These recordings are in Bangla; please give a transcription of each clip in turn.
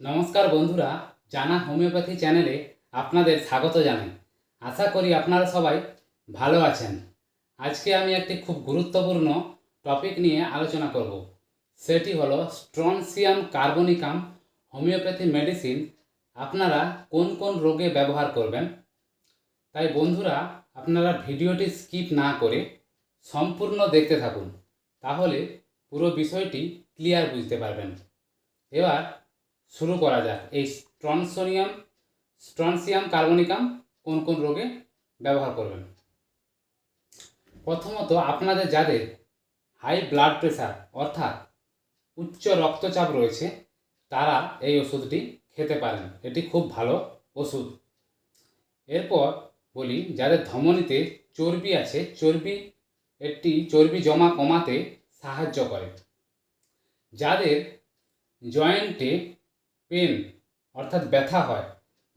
নমস্কার বন্ধুরা, জানা হোমিওপ্যাথি চ্যানেলে আপনাদের স্বাগত জানাই। আশা করি আপনারা সবাই ভালো আছেন। আজকে আমি একটি খুব গুরুত্বপূর্ণ টপিক নিয়ে আলোচনা করব। সেটি হলো স্ট্রনসিয়াম কার্বনিকাম হোমিওপ্যাথি মেডিসিন আপনারা কোন কোন রোগে ব্যবহার করবেন। তাই বন্ধুরা, আপনারা ভিডিওটি স্কিপ না করে সম্পূর্ণ দেখতে থাকুন, তাহলে পুরো বিষয়টি ক্লিয়ার বুঝতে পারবেন। এবার শুরু করা যাক। এই স্ট্রনসোনিয়াম, স্ট্রনসিয়াম কার্বনিকাম কোন কোন রোগে ব্যবহার করবেন? প্রথমত আপনাদের যাদের হাই ব্লাড প্রেশার অর্থাৎ উচ্চ রক্তচাপ রয়েছে, তারা এই ওষুধটি খেতে পারেন। এটি খুব ভালো ওষুধ। এরপর বলি, যাদের ধমনীতে চর্বি আছে, চর্বি, একটি চর্বি জমা কমাতে সাহায্য করে। যাদের জয়েন্টে পেন অর্থাৎ ব্যথা হয়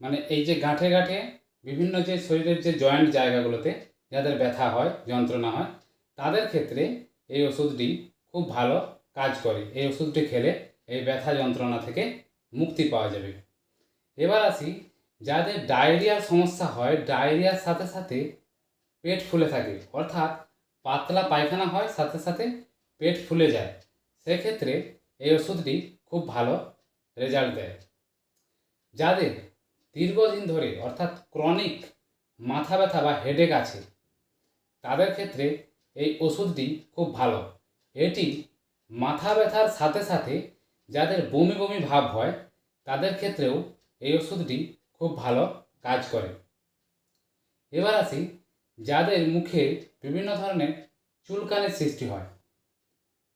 মানে এই যে গাঁঠে গাঁঠে বিভিন্ন যে শরীরের যে জয়েন্ট জায়গাগুলোতে যাদের ব্যথা হয়, যন্ত্রণা হয়, তাদের ক্ষেত্রে এই ওষুধটি খুব ভালো কাজ করে। এই ওষুধটি খেলে এই ব্যথা যন্ত্রণা থেকে মুক্তি পাওয়া যাবে। এবার আসি, যাদের ডায়রিয়ার সমস্যা হয়, ডায়রিয়ার সাথে সাথে পেট ফুলে থাকে, অর্থাৎ পাতলা পায়খানা হয়, সাথে সাথে পেট ফুলে যায়, সেক্ষেত্রে এই ওষুধটি খুব ভালো রেজাল্ট দেয়। যাদের দীর্ঘদিন ধরে অর্থাৎ ক্রনিক মাথা ব্যথা বা হেডেক আছে, তাদের ক্ষেত্রে এই ওষুধটি খুব ভালো। এটি মাথা ব্যথার সাথে সাথে যাদের বমি বমি ভাব হয়, তাদের ক্ষেত্রেও এই ওষুধটি খুব ভালো কাজ করে। এবার আসি, যাদের মুখে বিভিন্ন ধরনের চুলকানির সৃষ্টি হয়।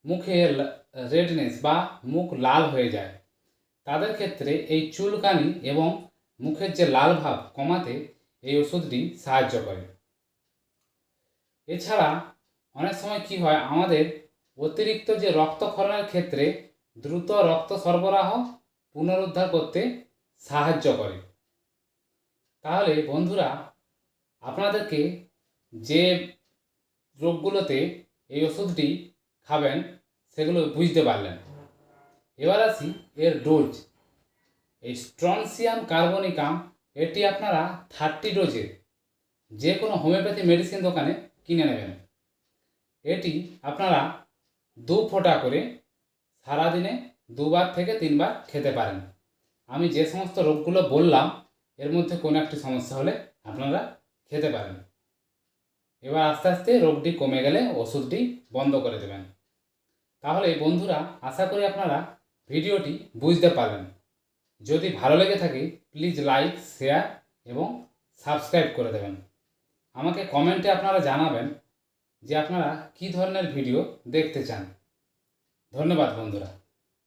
মুখে রেডনেস বা মুখ লাল হয়ে যায়। তাদের ক্ষেত্রে এই চুলকানি এবং মুখের যে লাল ভাব কমাতে এই ওষুধটি সাহায্য করে। এছাড়া অনেক সময় কি হয়, আমাদের অতিরিক্ত যে রক্তক্ষরণের ক্ষেত্রে দ্রুত রক্ত সরবরাহ পুনরুদ্ধার করতে সাহায্য করে। তাহলে বন্ধুরা, আপনাদেরকে যে রোগগুলোতে এই ওষুধটি খাবেন, সেগুলো বুঝতে পারলেন। এবার আসি এর ডোজ এই স্ট্রনসিয়াম কার্বনিকাম এটি আপনারা থার্টি ডোজের যে কোনো হোমিওপ্যাথি মেডিসিন দোকানে কিনে নেবেন। এটি আপনারা দু ফোঁটা করে সারাদিনে দুবার থেকে তিনবার খেতে পারেন। আমি যে সমস্ত রোগগুলো বললাম, এর মধ্যে কোনো একটি সমস্যা হলে আপনারা খেতে পারেন। এবার আস্তে আস্তে রোগটি কমে গেলে ওষুধটি বন্ধ করে দেবেন। তাহলে বন্ধুরা, আশা করি আপনারা ভিডিওটি বুঝতে পারলেন যদি ভালো লেগে থাকে প্লিজ লাইক শেয়ার এবং সাবস্ক্রাইব করে দেবেন। আমাকে কমেন্টে আপনারা জানাবেন যে আপনারা কী ধরনের ভিডিও দেখতে চান। ধন্যবাদ বন্ধুরা।